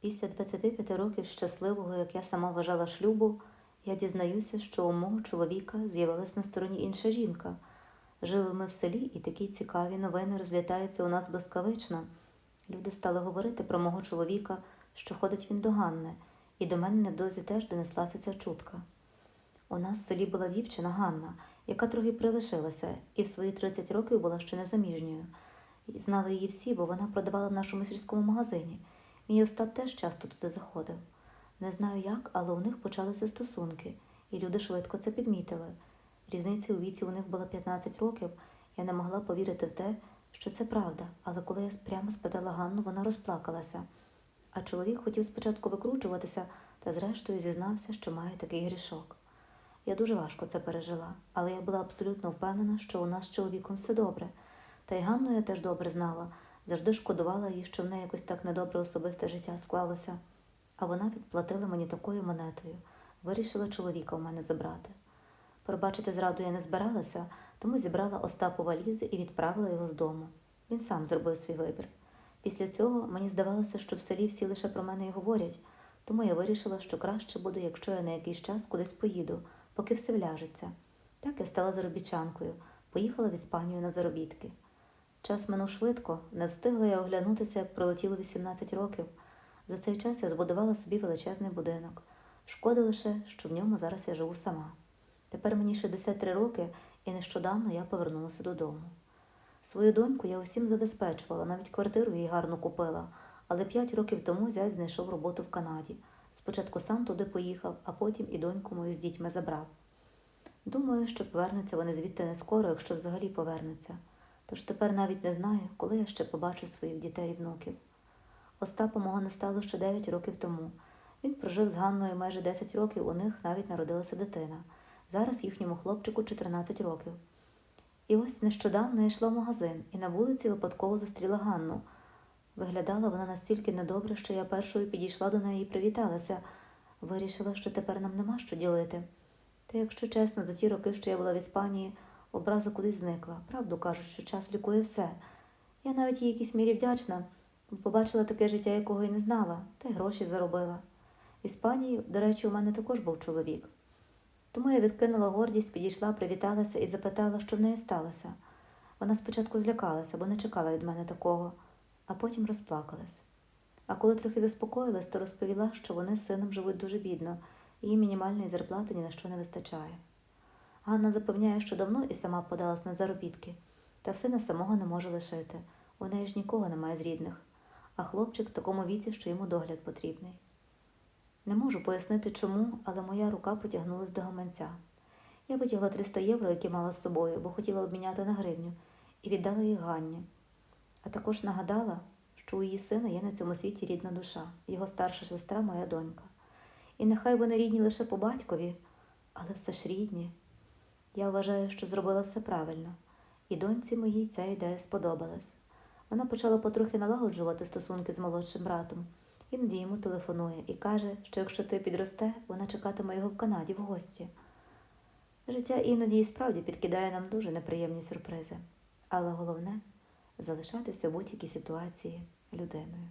Після 25 років щасливого, як я сама вважала шлюбу, я дізнаюся, що у мого чоловіка з'явилась на стороні інша жінка. Жили ми в селі, і такі цікаві новини розлітаються у нас блискавично. Люди стали говорити про мого чоловіка, що ходить він до Ганни, і до мене невдовзі теж донеслася ця чутка. У нас в селі була дівчина Ганна, яка трохи прилишилася, і в свої 30 років була ще незаміжньою. Знали її всі, бо вона продавала в нашому сільському магазині. Мій Остап теж часто туди заходив. Не знаю як, але у них почалися стосунки, і люди швидко це підмітили. Різниця у віці у них була 15 років. Я не могла повірити в те, що це правда, але коли я прямо спитала Ганну, вона розплакалася. А чоловік хотів спочатку викручуватися, та зрештою зізнався, що має такий грішок. Я дуже важко це пережила, але я була абсолютно впевнена, що у нас з чоловіком все добре. Та й Ганну я теж добре знала, завжди шкодувала їй, що в неї якось так недобре особисте життя склалося. А вона відплатила мені такою монетою, вирішила чоловіка у мене забрати. Пробачити зраду я не збиралася, тому зібрала Остапу валізи і відправила його з дому. Він сам зробив свій вибір. Після цього мені здавалося, що в селі всі лише про мене й говорять, тому я вирішила, що краще буде, якщо я на якийсь час кудись поїду, поки все вляжеться. Так я стала заробітчанкою, поїхала в Іспанію на заробітки. Час минув швидко, не встигла я оглянутися, як пролетіло 18 років. За цей час я збудувала собі величезний будинок. Шкода лише, що в ньому зараз я живу сама. Тепер мені 63 роки, і нещодавно я повернулася додому. Свою доньку я усім забезпечувала, навіть квартиру їй гарно купила, але 5 років тому зять знайшов роботу в Канаді. Спочатку сам туди поїхав, а потім і доньку мою з дітьми забрав. Думаю, що повернуться вони звідти не скоро, якщо взагалі повернуться. Тож тепер навіть не знаю, коли я ще побачу своїх дітей і внуків. Остапа мого не стало ще 9 років тому. Він прожив з Ганною майже 10 років, у них навіть народилася дитина. Зараз їхньому хлопчику 14 років. І ось нещодавно я йшла в магазин і на вулиці випадково зустріла Ганну. Виглядала вона настільки недобре, що я першою підійшла до неї і привіталася. Вирішила, що тепер нам нема що ділити. Та, якщо чесно, за ті роки, що я була в Іспанії, образа кудись зникла. Правду кажуть, що час лікує все. Я навіть їй якійсь мірі вдячна, бо побачила таке життя, якого й не знала, та й гроші заробила. В Іспанії, до речі, у мене також був чоловік. Тому я відкинула гордість, підійшла, привіталася і запитала, що в неї сталося. Вона спочатку злякалася, бо не чекала від мене такого, а потім розплакалась. А коли трохи заспокоїлась, то розповіла, що вони з сином живуть дуже бідно, і їм мінімальної зарплати ні на що не вистачає. Ганна запевняє, що давно і сама подалась на заробітки, та сина самого не може лишити. У неї ж нікого немає з рідних, а хлопчик в такому віці, що йому догляд потрібний. Не можу пояснити чому, але моя рука потягнулась до гаманця. Я витягла 300 євро, які мала з собою, бо хотіла обміняти на гривню, і віддала їх Ганні. А також нагадала, що у її сина є на цьому світі рідна душа, його старша сестра, моя донька. І нехай вони рідні лише по батькові, але все ж рідні. Я вважаю, що зробила все правильно, і доньці моїй ця ідея сподобалась. Вона почала потрохи налагоджувати стосунки з молодшим братом. Іноді йому телефонує і каже, що якщо той підросте, вона чекатиме його в Канаді в гості. Життя іноді і справді підкидає нам дуже неприємні сюрпризи, але головне залишатися в будь-якій ситуації людиною.